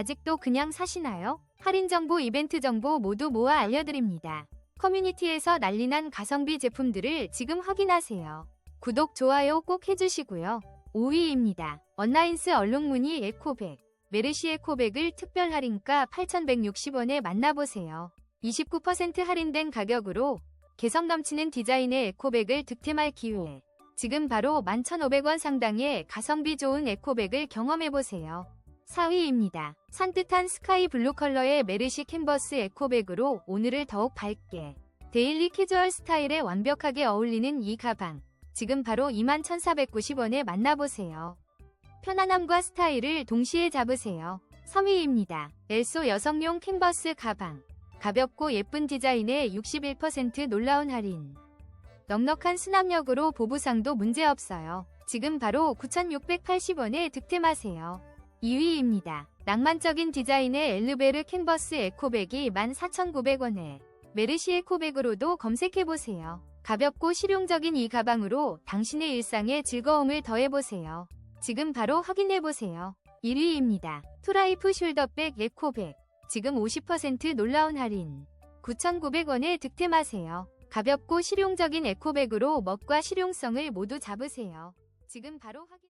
아직도 그냥 사시나요? 할인 정보, 이벤트 정보 모두 모아 알려드립니다. 커뮤니티에서 난리난 가성비 제품들을 지금 확인하세요. 구독, 좋아요 꼭 해주시고요. 5위입니다. 언라인스 얼룩무늬 에코백. 메르시 에코백을 특별 할인가 8,160원에 만나보세요. 29% 할인된 가격으로 개성 넘치는 디자인의 에코백을 득템할 기회. 지금 바로 11,500원 상당의 가성비 좋은 에코백을 경험해보세요. 4위입니다. 산뜻한 스카이 블루 컬러의 메르시 캔버스 에코백으로 오늘을 더욱 밝게 데일리 캐주얼 스타일에 완벽하게 어울리는 이 가방. 지금 바로 21,490원에 만나보세요. 편안함과 스타일을 동시에 잡으세요. 3위입니다. 엘소 여성용 캔버스 가방. 가볍고 예쁜 디자인에 61% 놀라운 할인. 넉넉한 수납력으로 보부상도 문제없어요. 지금 바로 9,680원에 득템하세요. 2위입니다. 낭만적인 디자인의 엘르베르 캔버스 에코백이 14,900원에 메르시 에코백으로도 검색해보세요. 가볍고 실용적인 이 가방으로 당신의 일상에 즐거움을 더해보세요. 지금 바로 확인해보세요. 1위입니다. 투라이프 숄더백 에코백. 지금 50% 놀라운 할인. 9,900원에 득템하세요. 가볍고 실용적인 에코백으로 멋과 실용성을 모두 잡으세요. 지금 바로 확인